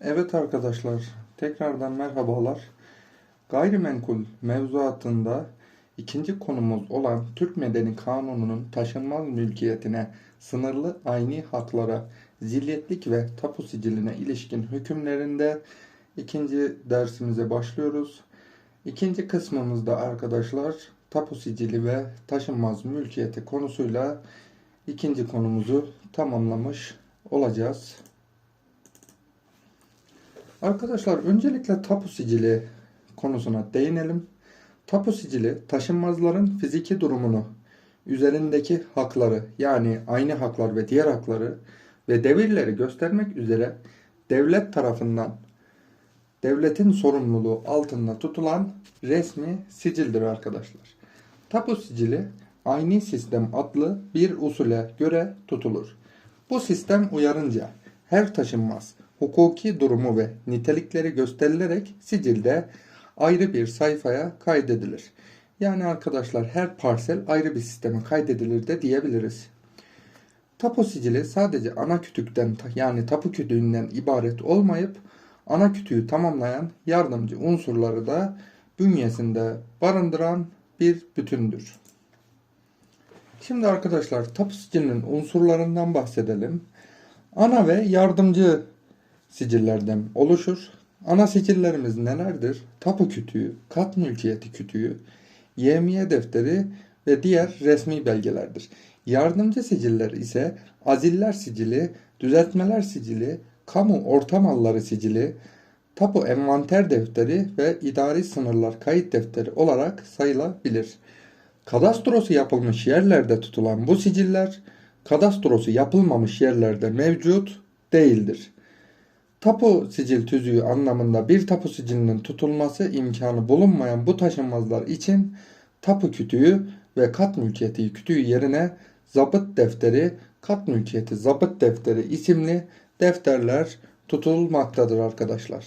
Evet arkadaşlar, tekrardan merhabalar. Gayrimenkul mevzuatında ikinci konumuz olan Türk Medeni Kanunu'nun taşınmaz mülkiyetine, sınırlı ayni haklara, zilyetlik ve tapu siciline ilişkin hükümlerinde ikinci dersimize başlıyoruz. İkinci kısmımızda arkadaşlar tapu sicili ve taşınmaz mülkiyeti konusuyla ikinci konumuzu tamamlamış olacağız. Arkadaşlar öncelikle tapu sicili konusuna değinelim. Tapu sicili taşınmazların fiziki durumunu, üzerindeki hakları yani aynı haklar ve diğer hakları ve devirleri göstermek üzere devlet tarafından devletin sorumluluğu altında tutulan resmi sicildir arkadaşlar. Tapu sicili aynı sistem adlı bir usule göre tutulur. Bu sistem uyarınca her taşınmaz hukuki durumu ve nitelikleri gösterilerek sicilde ayrı bir sayfaya kaydedilir. Yani arkadaşlar her parsel ayrı bir sisteme kaydedilir de diyebiliriz. Tapu sicili sadece ana kütükten yani tapu kütüğünden ibaret olmayıp ana kütüğü tamamlayan yardımcı unsurları da bünyesinde barındıran bir bütündür. Şimdi arkadaşlar tapu sicilinin unsurlarından bahsedelim. Ana ve yardımcı sicillerden oluşur. Ana sicillerimiz nelerdir? Tapu kütüğü, kat mülkiyeti kütüğü, yemiye defteri ve diğer resmi belgelerdir. Yardımcı siciller ise aziller sicili, düzeltmeler sicili, kamu orta malları sicili, tapu envanter defteri ve idari sınırlar kayıt defteri olarak sayılabilir. Kadastrosu yapılmış yerlerde tutulan bu siciller, kadastrosu yapılmamış yerlerde mevcut değildir. Tapu sicil tüzüğü anlamında bir tapu sicilinin tutulması imkanı bulunmayan bu taşınmazlar için tapu kütüğü ve kat mülkiyeti kütüğü yerine zabıt defteri, kat mülkiyeti zabıt defteri isimli defterler tutulmaktadır arkadaşlar.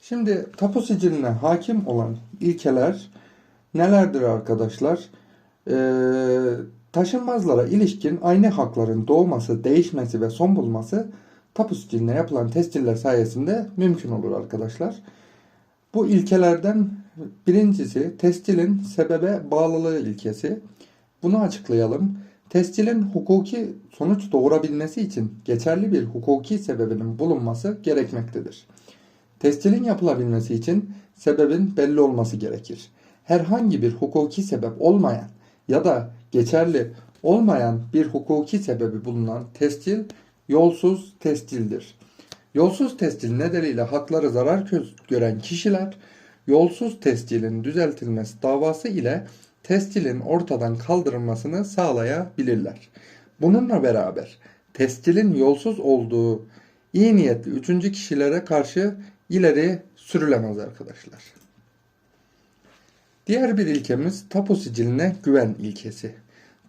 Şimdi tapu siciline hakim olan ilkeler nelerdir arkadaşlar? Ee, taşınmazlara ilişkin aynı hakların doğması, değişmesi ve son bulması tapu siciline yapılan tesciller sayesinde mümkün olur arkadaşlar. Bu ilkelerden birincisi tescilin sebebe bağlılığı ilkesi. Bunu açıklayalım. Tescilin hukuki sonuç doğurabilmesi için geçerli bir hukuki sebebinin bulunması gerekmektedir. Tescilin yapılabilmesi için sebebin belli olması gerekir. Herhangi bir hukuki sebep olmayan ya da geçerli olmayan bir hukuki sebebi bulunan tescil yolsuz tescildir. Yolsuz tescil nedeniyle hakları zarar gören kişiler yolsuz tescilin düzeltilmesi davası ile tescilin ortadan kaldırılmasını sağlayabilirler. Bununla beraber tescilin yolsuz olduğu iyi niyetli üçüncü kişilere karşı ileri sürülemez arkadaşlar. Diğer bir ilkemiz tapu siciline güven ilkesi.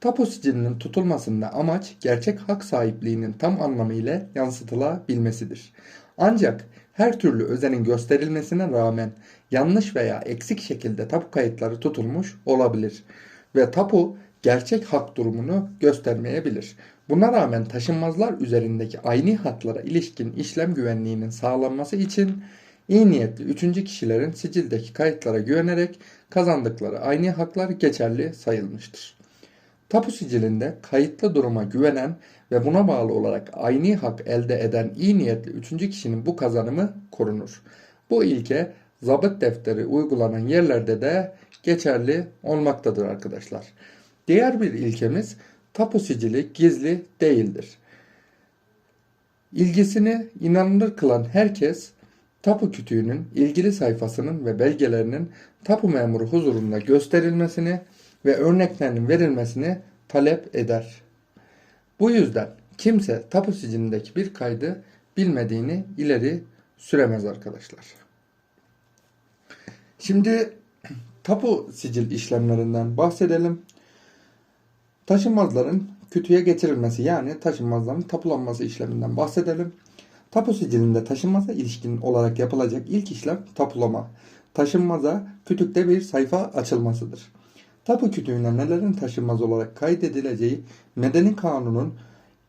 Tapu sicilinin tutulmasında amaç gerçek hak sahipliğinin tam anlamıyla yansıtılabilmesidir. Ancak her türlü özenin gösterilmesine rağmen yanlış veya eksik şekilde tapu kayıtları tutulmuş olabilir ve tapu gerçek hak durumunu göstermeyebilir. Buna rağmen taşınmazlar üzerindeki aynı haklara ilişkin işlem güvenliğinin sağlanması için iyi niyetli üçüncü kişilerin sicildeki kayıtlara güvenerek kazandıkları aynı haklar geçerli sayılmıştır. Tapu sicilinde kayıtlı duruma güvenen ve buna bağlı olarak aynı hak elde eden iyi niyetli üçüncü kişinin bu kazanımı korunur. Bu ilke zabıt defteri uygulanan yerlerde de geçerli olmaktadır arkadaşlar. Diğer bir ilkemiz tapu sicili gizli değildir. İlgisini inanılır kılan herkes tapu kütüğünün ilgili sayfasının ve belgelerinin tapu memuru huzurunda gösterilmesini ve örneklerinin verilmesini talep eder. Bu yüzden kimse tapu sicilindeki bir kaydı bilmediğini ileri süremez arkadaşlar. Şimdi tapu sicil işlemlerinden bahsedelim. Taşınmazların kütüğe getirilmesi yani taşınmazların tapulanması işleminden bahsedelim. Tapu sicilinde taşınmaza ilişkin olarak yapılacak ilk işlem tapulama. Taşınmaza kütükte bir sayfa açılmasıdır. Tapu kütüğüne nelerin taşınmaz olarak kaydedileceği Medeni Kanun'un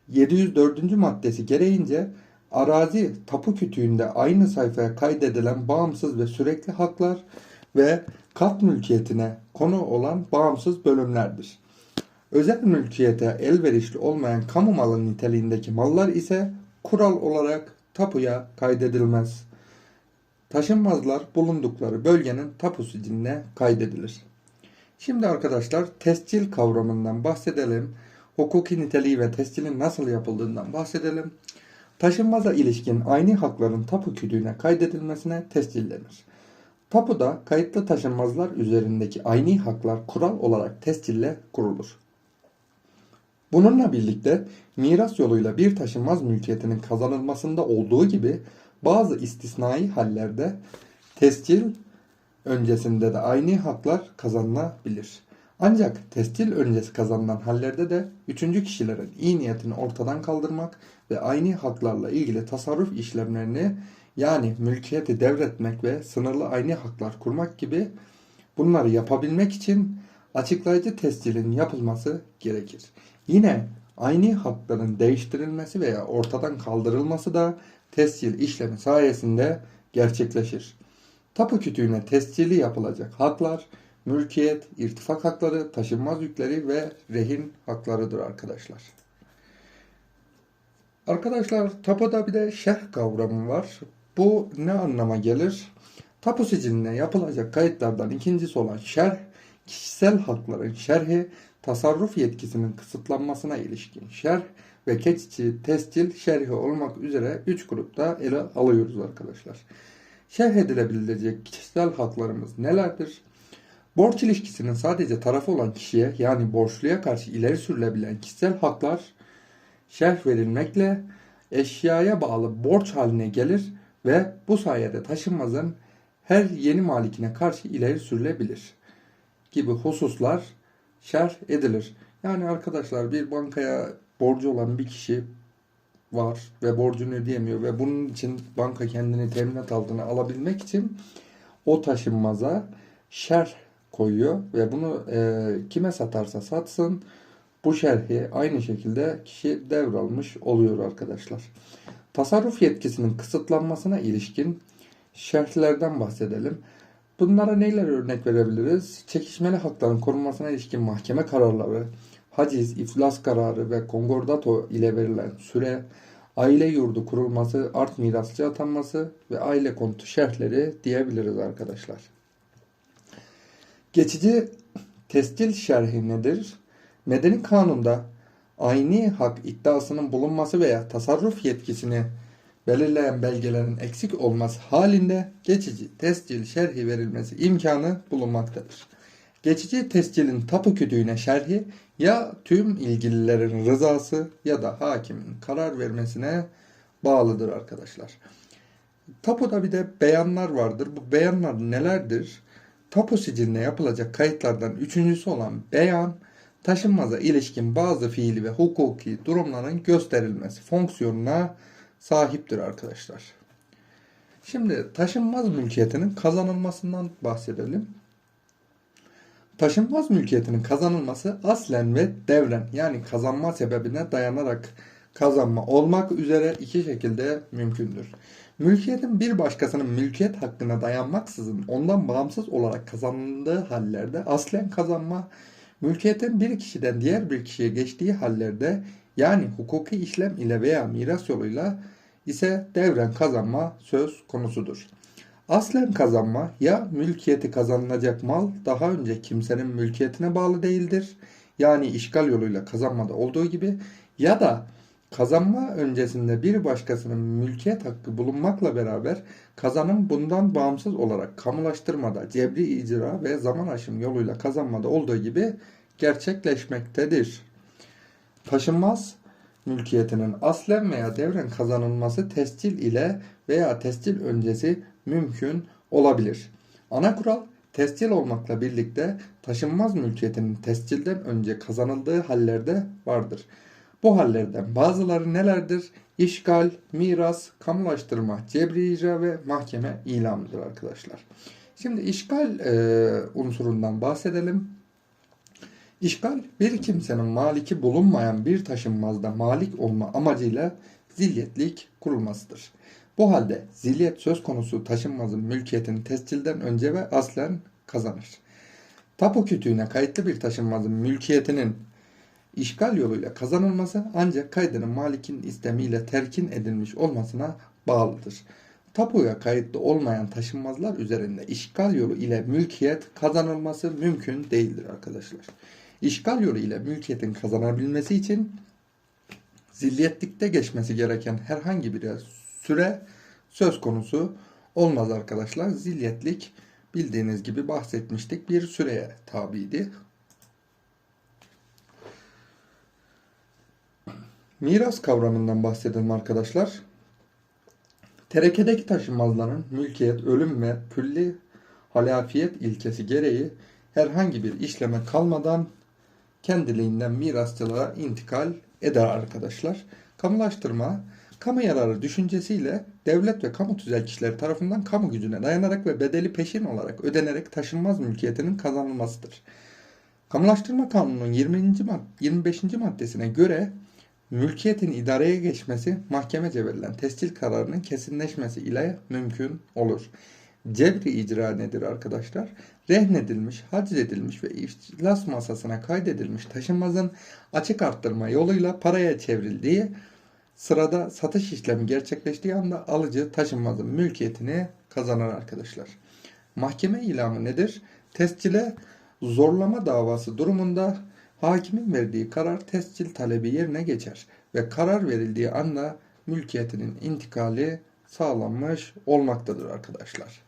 704. maddesi gereğince arazi tapu kütüğünde aynı sayfaya kaydedilen bağımsız ve sürekli haklar ve kat mülkiyetine konu olan bağımsız bölümlerdir. Özel mülkiyete elverişli olmayan kamu malı niteliğindeki mallar ise kural olarak tapuya kaydedilmez. Taşınmazlar bulundukları bölgenin tapu siciline kaydedilir. Şimdi arkadaşlar tescil kavramından bahsedelim. Hukuki niteliği ve tescilin nasıl yapıldığından bahsedelim. Taşınmaza ilişkin aynı hakların tapu kütüğüne kaydedilmesine tescil denir. Tapuda kayıtlı taşınmazlar üzerindeki aynı haklar kural olarak tescille kurulur. Bununla birlikte miras yoluyla bir taşınmaz mülkiyetinin kazanılmasında olduğu gibi bazı istisnai hallerde tescil öncesinde de aynı haklar kazanılabilir. Ancak tescil öncesi kazanılan hallerde de üçüncü kişilerin iyi niyetini ortadan kaldırmak ve aynı haklarla ilgili tasarruf işlemlerini yani mülkiyeti devretmek ve sınırlı aynı haklar kurmak gibi bunları yapabilmek için açıklayıcı tescilin yapılması gerekir. Yine aynı hakların değiştirilmesi veya ortadan kaldırılması da tescil işlemi sayesinde gerçekleşir. Tapu kütüğüne tescili yapılacak haklar, mülkiyet, irtifak hakları, taşınmaz yükleri ve rehin haklarıdır arkadaşlar. Arkadaşlar tapuda bir de şerh kavramı var. Bu ne anlama gelir? Tapu siciline yapılacak kayıtlardan ikincisi olan şerh, kişisel hakların şerhi, tasarruf yetkisinin kısıtlanmasına ilişkin şerh ve keçici, tescil şerhi olmak üzere 3 grupta ele alıyoruz arkadaşlar. Şerh edilebilecek kişisel haklarımız nelerdir? Borç ilişkisinin sadece tarafı olan kişiye yani borçluya karşı ileri sürülebilen kişisel haklar şerh verilmekle eşyaya bağlı borç haline gelir ve bu sayede taşınmazın her yeni malikine karşı ileri sürülebilir gibi hususlar şerh edilir. Yani arkadaşlar bir bankaya borcu olan bir kişi var ve borcunu ödeyemiyor ve bunun için banka kendini teminat altına alabilmek için o taşınmaza şerh koyuyor ve bunu e, kime satarsa satsın bu şerhi aynı şekilde kişi devralmış oluyor arkadaşlar. Tasarruf yetkisinin kısıtlanmasına ilişkin şerhlerden bahsedelim. Bunlara neler örnek verebiliriz? Çekişmeli hakların korunmasına ilişkin mahkeme kararları, haciz, iflas kararı ve konkordato ile verilen süre, aile yurdu kurulması, art mirasçı atanması ve aile konutu şerhleri diyebiliriz arkadaşlar. Geçici tescil şerhi nedir? Medeni kanunda aynı hak iddiasının bulunması veya tasarruf yetkisini belirleyen belgelerin eksik olması halinde geçici tescil şerhi verilmesi imkanı bulunmaktadır. Geçici tescilin tapu kütüğüne şerhi ya tüm ilgililerin rızası ya da hakimin karar vermesine bağlıdır arkadaşlar. Tapuda bir de beyanlar vardır. Bu beyanlar nelerdir? Tapu siciline yapılacak kayıtlardan üçüncüsü olan beyan, taşınmaza ilişkin bazı fiili ve hukuki durumların gösterilmesi fonksiyonuna sahiptir arkadaşlar. Şimdi taşınmaz mülkiyetinin kazanılmasından bahsedelim. Taşınmaz mülkiyetinin kazanılması aslen ve devren yani kazanma sebebine dayanarak kazanma olmak üzere iki şekilde mümkündür. Mülkiyetin bir başkasının mülkiyet hakkına dayanmaksızın ondan bağımsız olarak kazanıldığı hallerde aslen kazanma, mülkiyetin bir kişiden diğer bir kişiye geçtiği hallerde yani hukuki işlem ile veya miras yoluyla ise devren kazanma söz konusudur. Aslen kazanma ya mülkiyeti kazanılacak mal daha önce kimsenin mülkiyetine bağlı değildir. Yani işgal yoluyla kazanmada olduğu gibi ya da kazanma öncesinde bir başkasının mülkiyet hakkı bulunmakla beraber kazanım bundan bağımsız olarak kamulaştırmada, cebri icra ve zaman aşım yoluyla kazanmada olduğu gibi gerçekleşmektedir. Taşınmaz mülkiyetinin aslen veya devren kazanılması tescil ile veya tescil öncesi mümkün olabilir. Ana kural tescil olmakla birlikte taşınmaz mülkiyetinin tescilden önce kazanıldığı hallerde vardır. Bu hallerden bazıları nelerdir? İşgal, miras, kamulaştırma, cebri icra ve mahkeme ilamıdır arkadaşlar. Şimdi işgal e, unsurundan bahsedelim. İşgal bir kimsenin maliki bulunmayan bir taşınmazda malik olma amacıyla zilyetlik kurulmasıdır. Bu halde zilyet söz konusu taşınmazın mülkiyetini tescilden önce ve aslen kazanır. Tapu kütüğüne kayıtlı bir taşınmazın mülkiyetinin işgal yoluyla kazanılması ancak kaydının malikin istemiyle terkin edilmiş olmasına bağlıdır. Tapuya kayıtlı olmayan taşınmazlar üzerinde işgal yolu ile mülkiyet kazanılması mümkün değildir arkadaşlar. İşgal yolu ile mülkiyetin kazanabilmesi için zilyetlikte geçmesi gereken herhangi bir süre söz konusu olmaz arkadaşlar. Zilyetlik bildiğiniz gibi bahsetmiştik bir süreye tabiydi. Miras kavramından bahsedelim arkadaşlar. Terekedeki taşınmazların mülkiyet, ölüm ve külli halafiyet ilkesi gereği herhangi bir işleme kalmadan kendiliğinden mirasçılara intikal eder arkadaşlar. Kamulaştırma, kamu yararı düşüncesiyle devlet ve kamu tüzel kişileri tarafından kamu gücüne dayanarak ve bedeli peşin olarak ödenerek taşınmaz mülkiyetinin kazanılmasıdır. Kamulaştırma Kanunu'nun 20. mad 25. maddesine göre mülkiyetin idareye geçmesi mahkemece verilen tescil kararının kesinleşmesi ile mümkün olur. Cebri icra nedir arkadaşlar? Rehnedilmiş, haczedilmiş ve iflas masasına kaydedilmiş taşınmazın açık arttırma yoluyla paraya çevrildiği sırada satış işlemi gerçekleştiği anda alıcı taşınmazın mülkiyetini kazanır arkadaşlar. Mahkeme ilamı nedir? Tescile zorlama davası durumunda hakimin verdiği karar tescil talebi yerine geçer ve karar verildiği anda mülkiyetinin intikali sağlanmış olmaktadır arkadaşlar.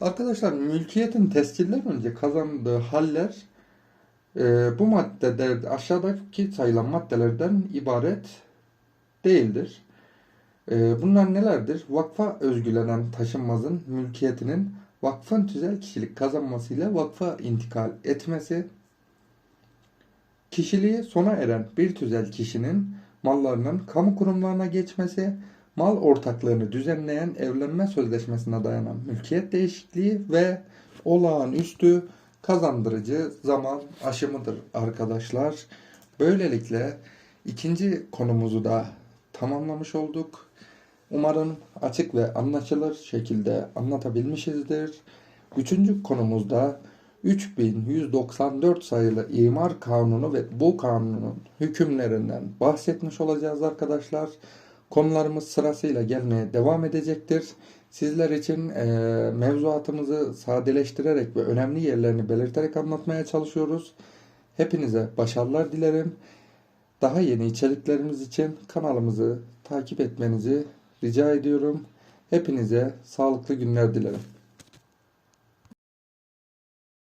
Arkadaşlar mülkiyetin tescilden önce kazandığı haller e, bu maddede aşağıdaki sayılan maddelerden ibaret değildir. E, bunlar nelerdir? Vakfa özgülenen taşınmazın mülkiyetinin vakfın tüzel kişilik kazanmasıyla vakfa intikal etmesi, kişiliği sona eren bir tüzel kişinin mallarının kamu kurumlarına geçmesi, mal ortaklığını düzenleyen evlenme sözleşmesine dayanan mülkiyet değişikliği ve olağanüstü kazandırıcı zaman aşımıdır arkadaşlar. Böylelikle ikinci konumuzu da tamamlamış olduk. Umarım açık ve anlaşılır şekilde anlatabilmişizdir. Üçüncü konumuzda 3194 sayılı imar kanunu ve bu kanunun hükümlerinden bahsetmiş olacağız arkadaşlar. Konularımız sırasıyla gelmeye devam edecektir. Sizler için e, mevzuatımızı sadeleştirerek ve önemli yerlerini belirterek anlatmaya çalışıyoruz. Hepinize başarılar dilerim. Daha yeni içeriklerimiz için kanalımızı takip etmenizi rica ediyorum. Hepinize sağlıklı günler dilerim.